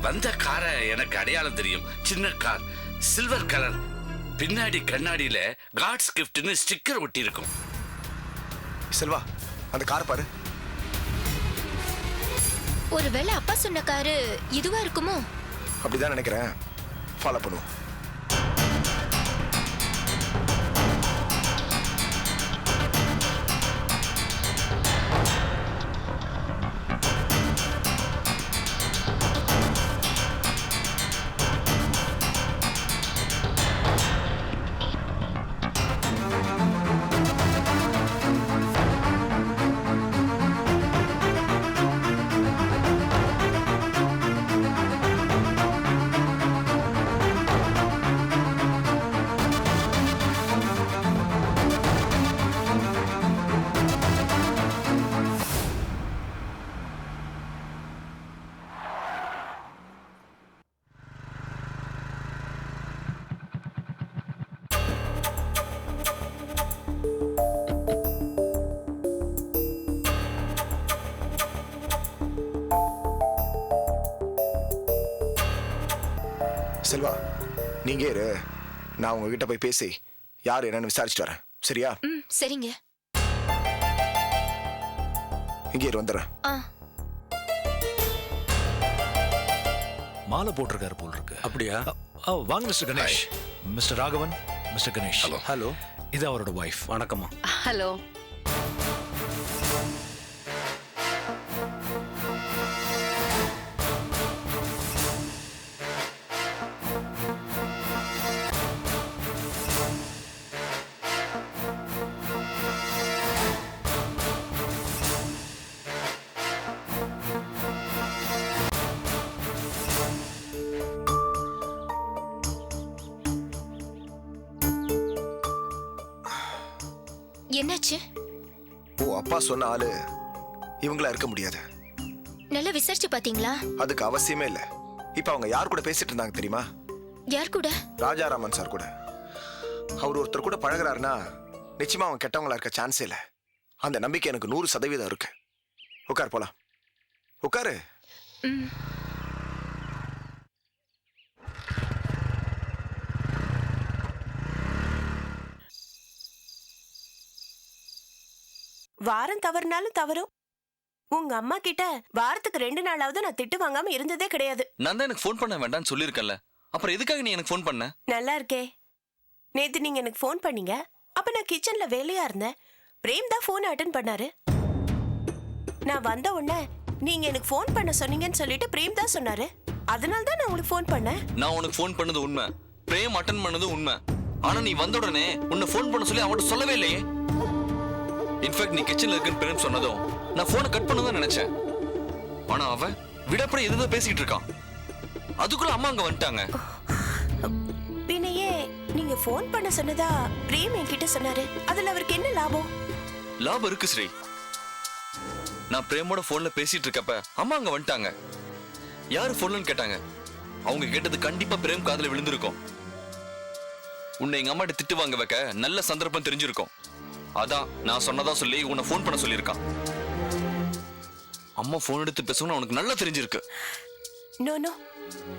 வந்த காரை எனக்கு அடையாளம் தெரியும். சின்ன கார். சில்வர் கலர் பின்னாடி கண்ணாடியில காட்ஸ் கிஃப்ட்னு ஸ்டிக்கர் ஒட்டி இருக்கும் செல்வா அந்த கார் பாரு. ஒருவேளை அப்பா சொன்ன காரு இதுவா இருக்குமோ? அப்படிதான் நினைக்கிறேன். ஃபாலோ பண்ணுவோம். நான் உங்ககிட்ட போய் பேசி யார் என்னன்னு விசாரிச்சுட்டு வரேன். சரியா? ம் சரிங்க. இங்கே இரு வந்துடுறேன். ஆ. மாலை போட்டிருக்காரு போல் இருக்கு. அப்படியா? அ, வாங்க mister Ganesh. Mister Raghavan mister Ganesh. Hello இது அவரோட ஒய்ஃப் வணக்கம்மா. ஹலோ. என்னாச்சு? ஓ அப்பா சொன்ன ஆளு இவங்களா இருக்க முடியாது. நல்லா விசாரிச்சு பாத்தீங்களா? அதுக்கு அவசியமே இல்லை. இப்போ அவங்க யார் கூட பேசிட்டு இருந்தாங்க தெரியுமா? யார் கூட? ராஜாராமன் சார் கூட. அவர் ஒருத்தர் கூட பழகுறாருன்னா நிச்சயமா அவன் கெட்டவங்களா இருக்க சான்ஸே இல்லை. அந்த நம்பிக்கை எனக்கு நூறு சதவீதம் இருக்கு. உட்கார் போலாம். உட்காரு. ம். வாரம் தவறுனாலும் தவறும். உங்க அம்மா கிட்ட வாரத்துக்கு ரெண்டு நாளாவது நான் திட்டு வாங்காம இருந்ததே கிடையாது. நான் தான் எனக்கு ஃபோன் பண்ண வேண்டாம்னு சொல்லியிருக்கேன்ல. அப்புறம் எதுக்காக நீ எனக்கு ஃபோன் பண்ண? நல்லா இருக்கே. நேத்து நீங்க எனக்கு ஃபோன் பண்ணீங்க. அப்ப நான் கிச்சன்ல வேலையா இருந்தேன். பிரேம் தான் ஃபோன் அட்டன் பண்ணாரு. நான் வந்த உடனே நீங்க எனக்கு ஃபோன் பண்ண சொன்னீங்கன்னு சொல்லிட்டு பிரேம் தான் சொன்னாரு. அதனால தான் நான் உங்களுக்கு ஃபோன் பண்ணேன். நான் உனக்கு ஃபோன் பண்ணது உண்மை. பிரேம் அட்டன் பண்ணது உண்மை. ஆனா நீ வந்த உடனே உன்னை ஃபோன் பண்ண சொல்லி அவன்கிட்ட சொல்லவே இல்லையே. இன்ஃபேக்ட் நீ கிச்சன்ல இருக்குன்னு பிரேம் சொன்னதும் நான் போனை கட் பண்ணதான் நினைச்சேன். ஆனா அவன் விடப்பட எதுதான் பேசிட்டு இருக்கான். அதுக்குள்ள அம்மா அங்க வந்துட்டாங்க. பின்னையே நீங்க ஃபோன் பண்ண சொன்னதா பிரேம் என்கிட்ட சொன்னாரு. அதுல அவருக்கு என்ன லாபம்? லாபம் இருக்கு ஸ்ரீ. நான் பிரேமோட போன்ல பேசிட்டு இருக்கப்ப அம்மா அங்க வந்துட்டாங்க. யாரு போன்லன்னு கேட்டாங்க? அவங்க கேட்டது கண்டிப்பா பிரேம் காதுல விழுந்திருக்கும். உன்னை எங்க அம்மாட்ட திட்டு வாங்க வைக்க நல்ல சந்தர்ப்பம் தெரிஞ்சிருக்கும். அதான் நான் சொன்னதா சொல்லி உன்னை ஃபோன் பண்ண சொல்லியிருக்கான் அம்மா ஃபோன் எடுத்து பேசணும்னு உனக்கு நல்லா தெரிஞ்சிருக்கு. நோ நோ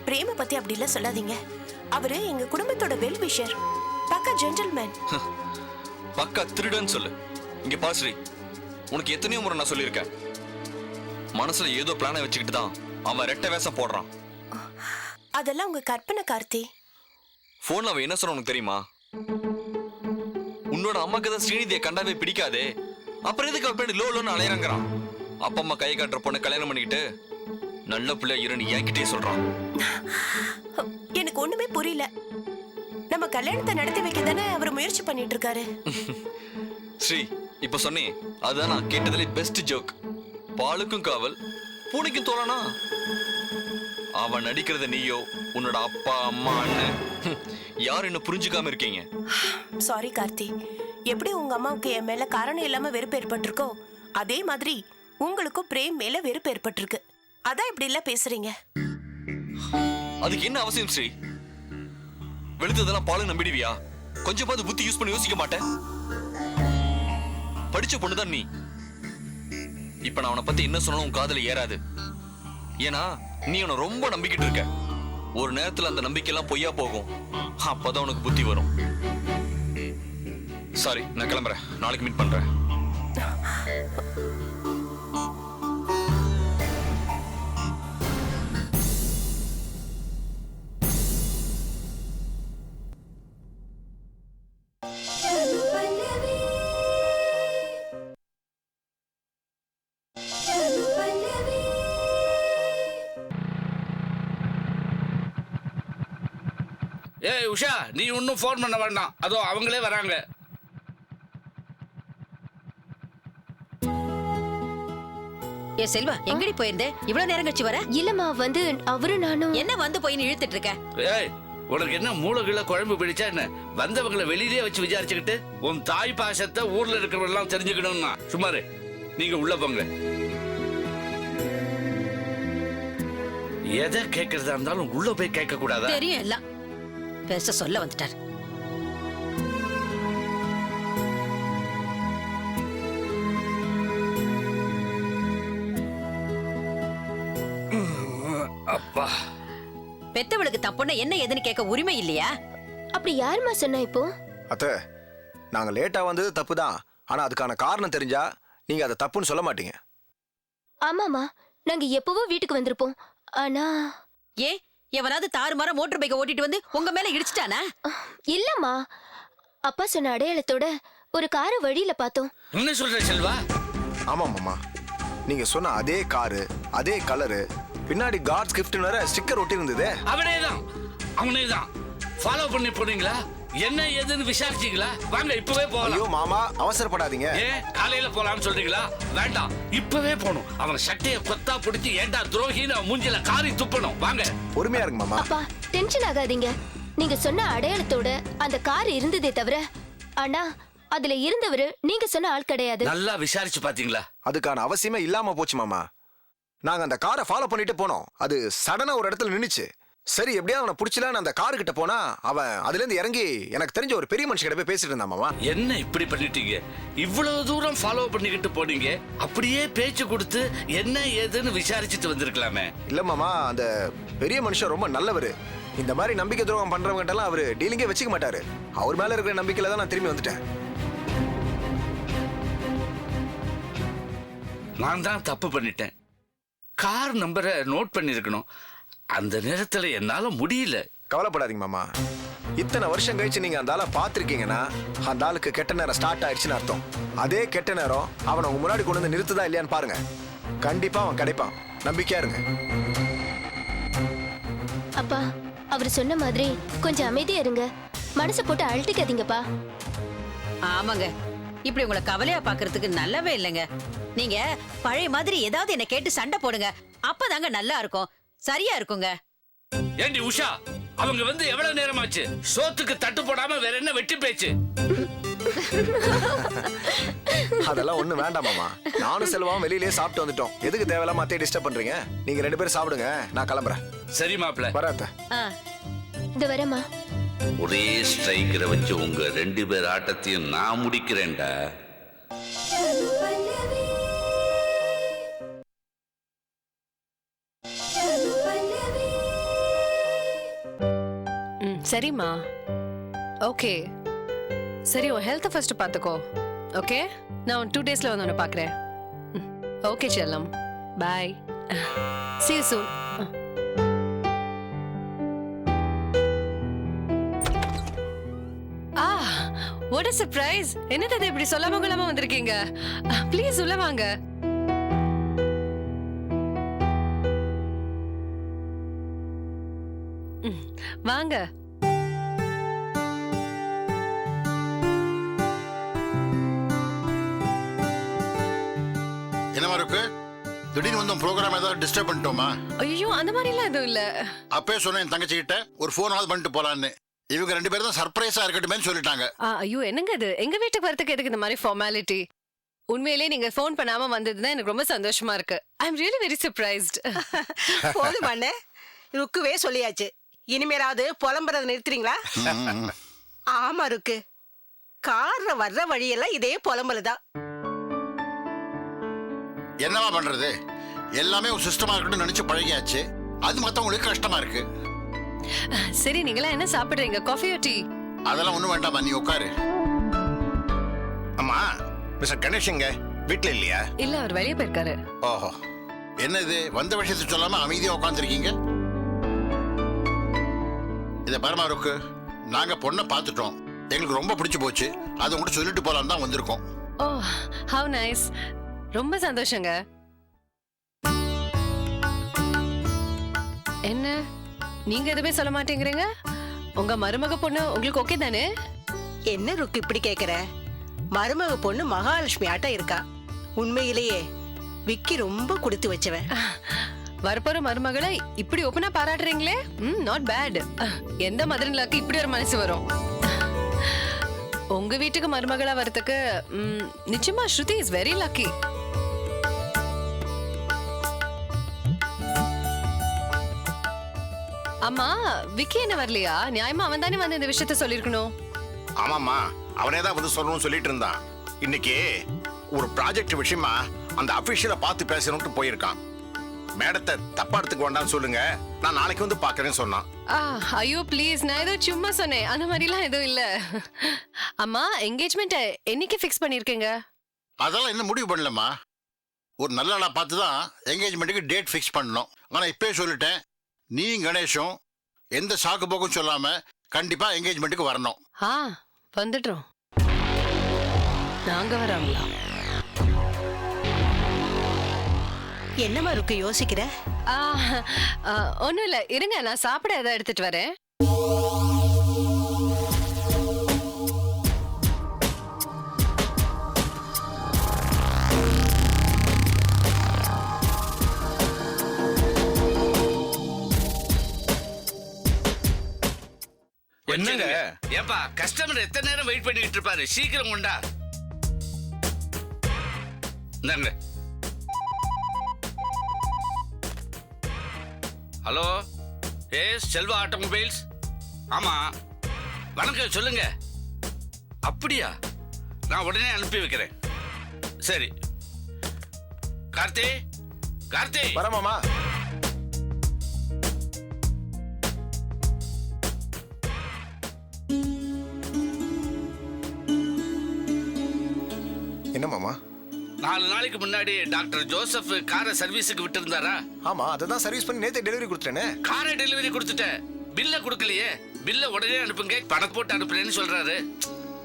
பிரேம பத்தி அப்படி எல்லாம் சொல்லாதீங்க. அவரு எங்க குடும்பத்தோட வெல் விஷர் பக்கா ஜென்டில்மேன் பக்கா திருடன்னு சொல்லு. இங்க பா ஸ்ரீ. உனக்கு எத்தனையோ முறை நான் சொல்லியிருக்கேன். மனசுல ஏதோ பிளானை வச்சுக்கிட்டு தான் அவன் ரெட்டை வேஷம் போடுறான். அதெல்லாம் உங்க கற்பனை கார்த்தி. போன்ல அவன் என்ன சொன்ன உனக்கு தெரியுமா? உன்னோட அம்மாக்கு தான் ஸ்ரீநிதியை கண்டாவே பிடிக்காதே. அப்புறம் எதுக்கு அவ பின்னாடி லோ லோன்னு அலையறங்கிறான்? அப்பா அம்மா கை காட்டுற பொண்ணை கல்யாணம் பண்ணிக்கிட்டு நல்ல பிள்ளை இருன்னு என்கிட்டயே சொல்றான். எனக்கு ஒண்ணுமே புரியல. நம்ம கல்யாணத்தை நடத்தி வைக்க தானே அவர் முயற்சி பண்ணிட்டு இருக்காரு ஸ்ரீ இப்ப சொன்னே அதுதான் நான் கேட்டதுல பெஸ்ட் ஜோக் பாலுக்கும் காவல் பூனைக்கும் தோழனா அவன் நடிக்கிறத நீயோ உன்னோட அப்பா அம்மா அண்ணன். யார் என்ன புரிஞ்சுக்காம இருக்கீங்க? சாரி கார்த்தி. எப்படி உங்க அம்மாவுக்கு என் மேல காரணம் இல்லாம வெறுப்பு ஏற்பட்டிருக்கோ அதே மாதிரி உங்களுக்கும் பிரேம் மேல வெறுப்பு ஏற்பட்டிருக்கு அதான் இப்படி எல்லாம் பேசுறீங்க. அதுக்கு என்ன அவசியம் ஸ்ரீ? வெளுத்ததெல்லாம் பாலு நம்பிடுவியா? கொஞ்சம் பார்த்து புத்தி யூஸ் பண்ணி யோசிக்க மாட்டேன். படிச்ச பொண்ணுதான் நீ. இப்ப நான் அவனை பத்தி என்ன சொன்னாலும் உன் காதுல ஏறாது. ஏன்னா நீ உன்னை ரொம்ப நம்பிக்கிட்டு இருக்க. ஒரு நேரத்துல அந்த நம்பிக்கையெல்லாம் பொய்யா போகும். அப்பதான் உனக்கு புத்தி வரும். சாரி நான் கிளம்புறேன். நாளைக்கு மீட் பண்றேன். ஏய் உஷா நீ ஒன்றும் ஃபோன் பண்ண வேண்டாம். அதோ அவங்களே வராங்க. ஏ செல்வா எங்கடி போயிருந்த? இவ்வளவு நேரம் கழிச்சு வர? இல்லம்மா வந்து அவரும் நானும். என்ன வந்து போயின்னு இழுத்துட்டு இருக்க? ஏய் உனக்கு என்ன மூளைக்குள்ள குழம்பு பிடிச்சா என்ன? வந்தவங்களை வெளியிலே வச்சு விசாரிச்சுக்கிட்டு உன் தாய் பாசத்தை ஊர்ல இருக்கிறவங்க எல்லாம் தெரிஞ்சுக்கணும்னா சுமாரு நீங்க உள்ள போங்க. எதை கேட்கறதா இருந்தாலும் உள்ள போய் கேட்க கூடாதா தெரியும் எல்லாம். பேச சொல்ல வந்துட்டார். அப்பா. பெத்தவளுக்கு தப்புன்னா என்ன ஏதுன்னு கேட்க உரிமை இல்லையா? அப்படி யாரும்மா சொன்னா இப்போ? அத்தை நாங்க லேட்டா வந்தது தப்பு தான் ஆனா அதுக்கான காரணம் தெரிஞ்சா நீங்க அதை தப்புன்னு சொல்ல மாட்டீங்க. ஆமாமா நாங்க எப்பவோ வீட்டுக்கு வந்திருப்போம். ஆனா ஏ எவனாவது தாறுமாற மோட்டர் பைக்கை ஓட்டிட்டு வந்து உங்க மேல இடிச்சிட்டானா? இல்லம்மா. அப்பா சொன்ன அடையாளத்தோட ஒரு காரை வழியில பார்த்தோம். என்ன சொல்ற செல்வா? ஆமாம் மாமா. நீங்க சொன்ன அதே காரு அதே கலரு பின்னாடி காட்ஸ் கிஃப்ட் வேற ஸ்டிக்கர் ஒட்டி இருந்ததே அவனே தான் அவனே தான் ஃபாலோ பண்ணி போனீங்களா? என்ன ஏதுன்னு விசாரிச்சீங்களா வாங்க இப்பவே ஐயோ போகலாம் மாமா அவசரப்படாதீங்க. ஏன் காலையில போலாம்னு சொல்றீங்களா? வேண்டாம் இப்பவே போகணும். அவன் சட்டைய கொத்தா பிடிச்சி ஏண்டா துரோகின்னு அவன் மூஞ்சில காரி துப்பணும். வாங்க. பொறுமையா இருங்க மாமா. அப்பா டென்ஷன் ஆகாதீங்க. நீங்க சொன்ன அடையாளத்தோட அந்த கார் இருந்ததே தவிர ஆனா அதுல இருந்தவரு நீங்க சொன்ன ஆள் கிடையாது. நல்லா விசாரிச்சு பாத்தீங்களா? அதுக்கான அவசியமே இல்லாம போச்சு மாமா. நாங்க அந்த காரை ஃபாலோ பண்ணிட்டு போனோம். அது சடனா ஒரு இடத்துல நின்னுச்சு. சரி எப்படியாவது அவனை பிடிச்சலான்னு அந்த காரு கிட்ட போனா அவன் அதுல இருந்து இறங்கி எனக்கு தெரிஞ்ச ஒரு பெரிய மனுஷன் கிட்ட போய் பேசிட்டு இருந்தான் மாமா. என்ன இப்படி பண்ணிட்டீங்க? இவ்வளவு தூரம் ஃபாலோ பண்ணிக்கிட்டு போனீங்க. அப்படியே பேச்சு கொடுத்து என்ன ஏதுன்னு விசாரிச்சுட்டு வந்திருக்கலாமே. இல்ல மாமா அந்த பெரிய மனுஷன் ரொம்ப நல்லவரு. இந்த மாதிரி நம்பிக்கை துரோகம் பண்றவங்க எல்லாம் அவரு டீலிங்கே வச்சுக்க மாட்டாரு. அவர் மேல இருக்கிற நம்பிக்கையில தான் நான் திரும்பி வந்துட்டேன். நான் தான் தப்பு பண்ணிட்டேன். கார் நம்பரை நோட் பண்ணிருக்கணும். அந்த நேரத்துல என்னால முடியல. கவலைப்படாதீங்க மாமா. இத்தனை வருஷம் கழிச்சு நீங்க அந்த ஆளை பார்த்திருக்கீங்கன்னா அந்த ஆளுக்கு கெட்ட நேரம் ஸ்டார்ட் ஆயிடுச்சுன்னு அர்த்தம். அதே கெட்ட நேரம் அவனை உங்க முன்னாடி கொண்டு வந்து நிறுத்துதா இல்லையான்னு பாருங்க. கண்டிப்பா அவன் கிடைப்பான். நம்பிக்கையா இருங்க. அப்பா அவர் சொன்ன மாதிரி கொஞ்சம் அமைதியா இருங்க. மனசை போட்டு அழட்டிக்காதீங்கப்பா. ஆமாங்க. இப்படி உங்களை கவலையா பாக்குறதுக்கு நல்லாவே இல்லைங்க. நீங்க பழைய மாதிரி ஏதாவது என்ன கேட்டு சண்டை போடுங்க. அப்பதாங்க நல்லா இருக்கும். சரியா இருக்குங்க. ஏண்டி உஷா அவங்க வந்து எவ்வளவு நேரமாச்சு? சோத்துக்கு தட்டு போடாம வேற என்ன வெட்டி பேச்சு? அதெல்லாம் ஒண்ணு வேண்டாம் மாமா. நானும் செல்வாவும் வெளியிலேயே சாப்பிட்டு வந்துட்டோம். எதுக்கு தேவையில்லாம அத்தையை டிஸ்டர்ப் பண்றீங்க? நீங்க ரெண்டு பேரும் சாப்பிடுங்க. நான் கிளம்புறேன். சரி மாப்ள வராத்த இந்த வரேம்மா. ஒரே ஸ்ட்ரைக்கரை வச்சு உங்க ரெண்டு பேர் ஆட்டத்தையும் நான் முடிக்கிறேன்டா. சரிம்மா. ஓகே. சரி உன் ஹெல்த்தை ஃபர்ஸ்ட் பார்த்துக்கோ ஓகே? நான் டூ டேஸில் வந்து உன்னை பார்க்குறேன் ஓகே செல்லம். Bye see soon what a surprise a surprise. என்னது அது இப்படி சொல்லாம கொள்ளாம வந்திருக்கீங்க? ப்ளீஸ் உள்ள வாங்க. ம், வாங்க. திடீர்னு வந்து ப்ரோக்ராம் ஏதாவது டிஸ்டர்ப் பண்ணிட்டோமா? ஐயோ அந்த மாதிரிலாம் எதுவும் இல்ல. அப்பவே சொன்னேன் என் தங்கச்சி கிட்ட ஒரு ஃபோனாவது பண்ணிட்டு போலான்னு. இவங்க ரெண்டு பேரும் தான் சர்ப்ரைஸா இருக்கட்டுமேன்னு சொல்லிட்டாங்க. ஆ, ஐயோ என்னங்க இது எங்க வீட்டுக்கு வரதுக்கு எதுக்கு இந்த மாதிரி ஃபார்மாலிட்டி உண்மையிலேயே நீங்க ஃபோன் பண்ணாம வந்ததுதான் எனக்கு ரொம்ப சந்தோஷமா இருக்கு. I am really very surprised போதும் அண்ணே. ருக்குவே சொல்லியாச்சு. இனிமேலாவது புலம்புறத நிறுத்துறீங்களா? ஆமா ருக்கு. கார்ல வர்ற வழியெல்லாம் இதே புலம்பல் தான் என்னவா பண்றது? எல்லாமே ஒரு சிஸ்டமா இருக்கணும்னு நினைச்சு பழகியாச்சு. அது மத்தவங்களுக்கு கஷ்டமா இருக்கு. சரி நீங்களாம் என்ன சாப்பிடுறீங்க? காஃபியோ டீ அதெல்லாம் ஒண்ணும் வேண்டாமா நீ உட்காரு. அம்மா மிஸ்டர் கணேஷங்க வீட்ல இல்லையா? இல்ல அவர் வெளியே போயிருக்காரு. ஓஹோ. என்ன இது வந்த விஷயத்தை சொல்லாம அமைதியா உட்காந்துருக்கீங்க இத பரமா இருக்கு நாங்க பொண்ணை பார்த்துட்டோம். எங்களுக்கு ரொம்ப பிடிச்சு போச்சு. அதை உங்கள்கிட்ட சொல்லிட்டு போலாம் தான் வந்திருக்கோம். ஓ ஹவ் நைஸ் ரொம்ப சந்தோஷங்க. என்ன? நீங்க எதுவுமே சொல்ல மாட்டேங்கிறீங்க? உங்க மருமக பொண்ணு உங்களுக்கு ஓகே தானே? என்ன ருக்கு இப்படி கேக்குற? மருமக பொண்ணு மகாலட்சுமி ஆட்டம் இருக்கா? உண்மையிலேயே விக்கி ரொம்ப கொடுத்து வச்சவன். வரப்போற மருமகளை இப்படி ஓப்பனா பாராட்டுறீங்களே? ம் நாட் பேட் எந்த மதுரன்லாக்கு இப்படி ஒரு மனசு வரும்? உங்க வீட்டுக்கு மருமகளா வரதுக்கு நிச்சயமா ஸ்ருதி இஸ் வெரி லக்கி அம்மா விக்கி என்ன வரலையா? நியாயமா அவன் தானே வந்து இந்த விஷயத்த சொல்லிருக்கணும் ஆமாம்மா அவனே தான் வந்து சொல்லணும்னு சொல்லிட்டு இருந்தான். இன்னைக்கு ஒரு ப்ராஜெக்ட் விஷயமா அந்த அபிஷியலை பார்த்து பேசணும்ட்டு போயிருக்கான். மேடத்தை தப்பா எடுத்துக்க வேண்டாம்னு சொல்லுங்க. நான் நாளைக்கு வந்து பார்க்கறேன்னு சொன்னான். ஆ ஐயோ ப்ளீஸ் நான் ஏதோ சும்மா சொன்னேன். அந்த மாதிரிலாம் எதுவும் இல்ல. அம்மா என்கேஜ்மெண்ட் என்னைக்கு ஃபிக்ஸ் பண்ணிருக்கீங்க அதெல்லாம் இன்னும் முடிவு பண்ணலம்மா. ஒரு நல்ல நாளா பார்த்து தான் என்கேஜ்மெண்ட்டுக்கு டேட் ஃபிக்ஸ் பண்ணணும். ஆனா இப்பயே சொல்லிட்டேன். நீ கணேஷும் எந்த சாக்கு போக்கும் சொல்லாம கண்டிப்பா என்கேஜ்மெண்ட்டுக்கு வரணும். ஆ வந்துடுறோம் நாங்க வரோங்களா என்னம்மா ருக்கு யோசிக்கிற? ஒண்ணும் இல்ல இருங்க நான் சாப்பிட ஏதாவது எடுத்துட்டு வரேன். ஏப்பா கஸ்டமர் எத்தனை நேரம் வெயிட் பண்ணிட்டு இருப்பாரு? சீக்கிரம் கொண்டா. இந்தாங்க. ஹலோ? ஏ செல்வா ஆட்டோமொபைல்ஸ்? ஆமா. வணக்கம் சொல்லுங்க. அப்படியா? நான் உடனே அனுப்பி வைக்கிறேன். சரி. கார்த்தி? கார்த்தி? வரமாமா நாலு நாளைக்கு முன்னாடி டாக்டர் ஜோசப் காரை சர்வீஸுக்கு விட்டு இருந்தாரா ஆமா அதை தான் சர்வீஸ் பண்ணி நேத்து டெலிவரி கொடுத்துட்டேனே. காரை டெலிவரி கொடுத்துட்டேன் பில்ல கொடுக்கலையே. பில்ல உடனே அனுப்புங்க பணம் போட்டு அனுப்புறேன்னு சொல்றாரு.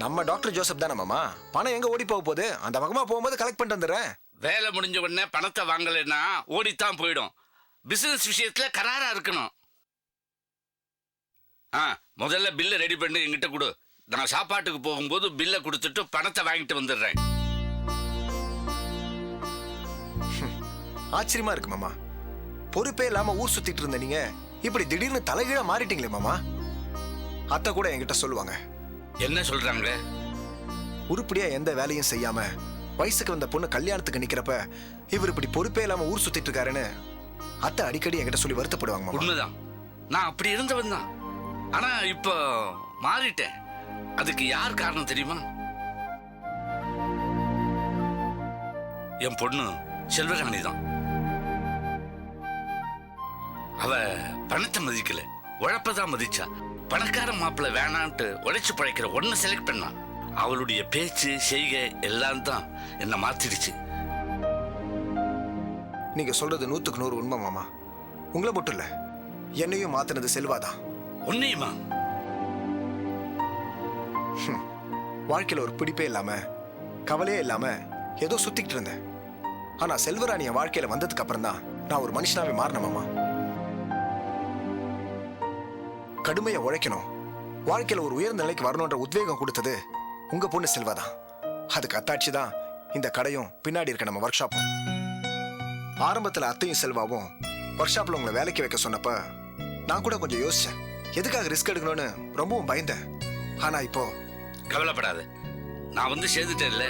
நம்ம டாக்டர் ஜோசப் தானே மாமா? பணம் எங்க ஓடி போக போகுது? அந்த பக்கமா போகும்போது கலெக்ட் பண்ணிட்டு வந்துடுறேன். வேலை முடிஞ்ச உடனே பணத்தை வாங்கலைன்னா ஓடித்தான் போயிடும். பிசினஸ் விஷயத்துல கராரா இருக்கணும். ஆ முதல்ல பில்ல ரெடி பண்ணி என்கிட்ட கொடு. நான் சாப்பாட்டுக்கு போகும்போது பில்ல கொடுத்துட்டு பணத்தை வாங்கிட்டு வந்துடுறேன். ஆச்சரியமா இருக்கு மாமா. பொறுப்பே இல்லாம ஊர் சுத்திட்டு இருந்த நீங்க இப்படி திடீர்னு தலைகீழா மாறிட்டீங்களே மாமா. அத்தை கூட என்கிட்ட சொல்லுவாங்க. என்ன சொல்றாங்க உருப்படியா எந்த வேலையும் செய்யாம வயசுக்கு வந்த பொண்ணு கல்யாணத்துக்கு நிக்கிறப்ப இவர் இப்படி பொறுப்பே இல்லாம ஊர் சுத்திட்டு இருக்காருன்னு அத்தை அடிக்கடி என்கிட்ட சொல்லி வருத்தப்படுவாங்க மாமா. உண்மைதான். நான் அப்படி இருந்தவன் தான். ஆனா இப்போ மாறிட்டேன். அதுக்கு யார் காரணம் தெரியுமா? என் பொண்ணு செல்வராணி தான். அவ பணத்தை மதிக்கல. உழைப்பதான் மதிச்சா. பணக்கார மாப்பிள்ள வேணான்ட்டு உழைச்சு பழைக்கிற ஒன்ன செலக்ட் பண்ணா. அவளுடைய பேச்சு செய்கை எல்லாம் தான் என்ன மாத்திடுச்சு. நீங்க சொல்றது நூத்துக்கு நூறு உண்மை மாமா. உங்களை மட்டும் இல்ல என்னையும் மாத்தினது செல்வாதான். உன்னையுமா? வாழ்க்கையில ஒரு பிடிப்பே இல்லாம கவலையே இல்லாம ஏதோ சுத்திக்கிட்டு இருந்தேன். ஆனா செல்வராணி என் வாழ்க்கையில வந்ததுக்கு அப்புறம் தான் நான் ஒரு மனுஷனாவே மாறின கடுமையா உழைக்கணும். வாழ்க்கையில ஒரு உயர்ந்த நிலைக்கு வரணுன்ற உத்வேகம் கொடுத்தது உங்க பொண்ணு செல்வாதான் அதுக்கு அத்தாட்சி தான் இந்த கடையும் பின்னாடி இருக்க நம்ம ஒர்க் ஷாப்பும் ஆரம்பத்துல அத்தையும் செல்வாவும் ஒர்க் ஷாப்ல உங்களை வேலைக்கு வைக்க சொன்னப்ப நான் கூட கொஞ்சம் யோசிச்சேன். எதுக்காக ரிஸ்க் எடுக்கணும்னு ரொம்பவும் பயந்தேன். ஆனா இப்போ கவலைப்படாத. நான் வந்து சேர்ந்துட்டேன்ல.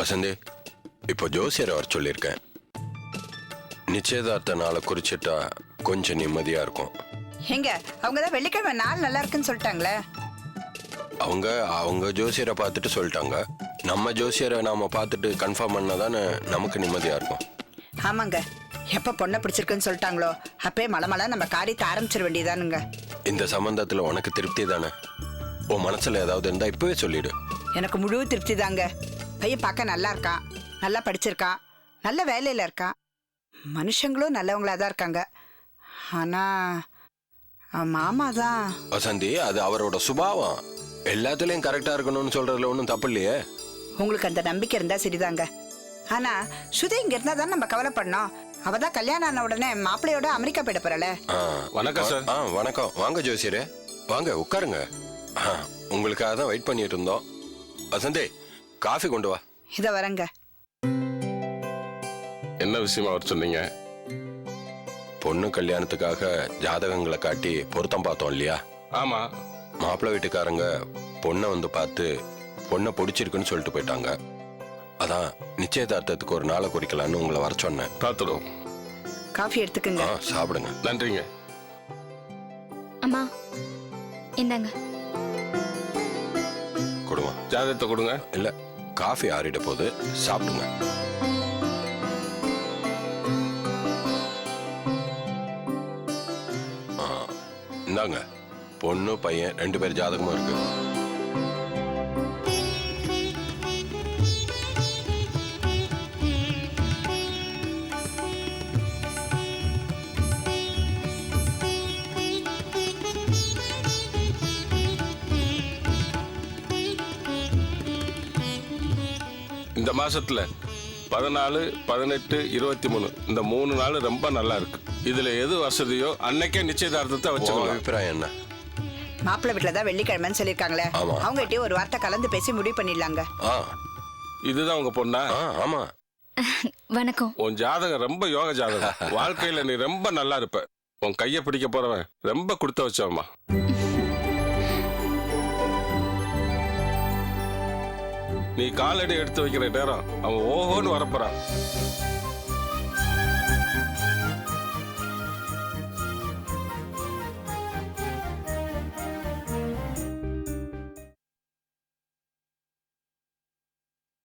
வசந்தி இப்போ ஜோசியரை வர சொல்லியிருக்கேன். நிச்சயதார்த்த நாளை குறிச்சிட்டா கொஞ்சம் நிம்மதியா இருக்கும். எங்க அவங்க தான் வெள்ளிக்கிழமை நாள் நல்லா இருக்குன்னு சொல்லிட்டாங்களே. அவங்க அவங்க ஜோசியரை பார்த்துட்டு சொல்லிட்டாங்க. நம்ம ஜோசியரை நாம பார்த்துட்டு கன்ஃபார்ம் பண்ணாதானே நமக்கு நிம்மதியா இருக்கும். ஆமாங்க. எப்ப பொண்ணை பிடிச்சிருக்குன்னு சொல்லிட்டாங்களோ அப்பே மலை மலை நம்ம காரியத்தை ஆரம்பிச்சிட வேண்டியதானுங்க இந்த சம்பந்தத்துல உனக்கு திருப்தி தானே? உன் மனசுல ஏதாவது இருந்தா இப்பவே சொல்லிடு. எனக்கு முழு திருப்தி தாங்க. பையன் பார்க்க நல்லா இருக்கான். நல்லா படிச்சிருக்கான். நல்ல வேலையில இருக்கான். மனுஷங்களும் நல்லவங்களா தான் இருக்காங்க. ஆனா மாமா தான். வசந்தி அது அவரோட சுபாவம். எல்லாத்துலயும் கரெக்டா இருக்கணும்னு சொல்றதுல ஒன்றும் தப்பு இல்லையே? உங்களுக்கு அந்த நம்பிக்கை இருந்தா சரிதாங்க. ஆனா சுதி இங்க இருந்தா தான் நம்ம கவலைப்படணும். அவ தான் கல்யாணம் ஆன உடனே மாப்பிள்ளையோட அமெரிக்கா போயிட போறல வணக்கம் சார். ஆ வணக்கம். வாங்க ஜோசியரே. வாங்க உட்காருங்க. ஆ, உங்களுக்காக தான் வெயிட் பண்ணிட்டு இருந்தோம். வசந்தி காஃபி கொண்டு வா. இத வரங்க. என்ன விஷயமா வர சொன்னீங்க? பொண்ணு கல்யாணத்துக்காக ஜாதகங்களை காட்டி பொருத்தம் பார்த்தோம் இல்லையா? ஆமா. மாப்பிள்ளை வீட்டுக்காரங்க பொண்ணை வந்து பார்த்து பொண்ணை பிடிச்சிருக்குன்னு சொல்லிட்டு போயிட்டாங்க. அதான் நிச்சயதார்த்தத்துக்கு ஒரு நாளை குறிக்கலான்னு உங்களை வர சொன்னேன். பார்த்துடும் காஃபி எடுத்துக்கங்க. ஆ சாப்பிடுங்க. நன்றிங்க. அம்மா இந்தாங்க. கொடுங்க ஜாதகத்தை கொடுங்க. இல்ல காஃபி ஆறிட போது சாப்பிடுங்க. இந்தாங்க. பொண்ணு பையன் ரெண்டு பேர் ஜாதகமும் இருக்கு. இந்த மாசத்துல பதினாலு பதினெட்டு இருபத்தி மூணு. இந்த மூணு நாள் ரொம்ப நல்லா இருக்கு. இதுல எது வசதியோ அன்னைக்கே நிச்சயதார்த்தத்தை உன் வச்சுக்கலாம் அபிப்பிராயம் என்ன? மாப்பிள்ளை வீட்டுல தான் வெள்ளிக்கிழமைன்னு சொல்லிருக்காங்களே ஆமா. அவங்க ஒரு வார்த்தை கலந்து பேசி முடிவு பண்ணிடலாங்க. ஆ. இதுதான் உங்க பொண்ணா? ஆ ஆமா. வணக்கம். உன் ஜாதகம் ரொம்ப யோக ஜாதகம். வாழ்க்கையில நீ ரொம்ப நல்லா இருப்ப. உன் கைய பிடிக்க போறவன் ரொம்ப கொடுத்து வச்சவம்மா. நீ காலடி எடுத்து வைக்கிற நேரம் அவன் ஓஹோன்னு வரப்போறான்.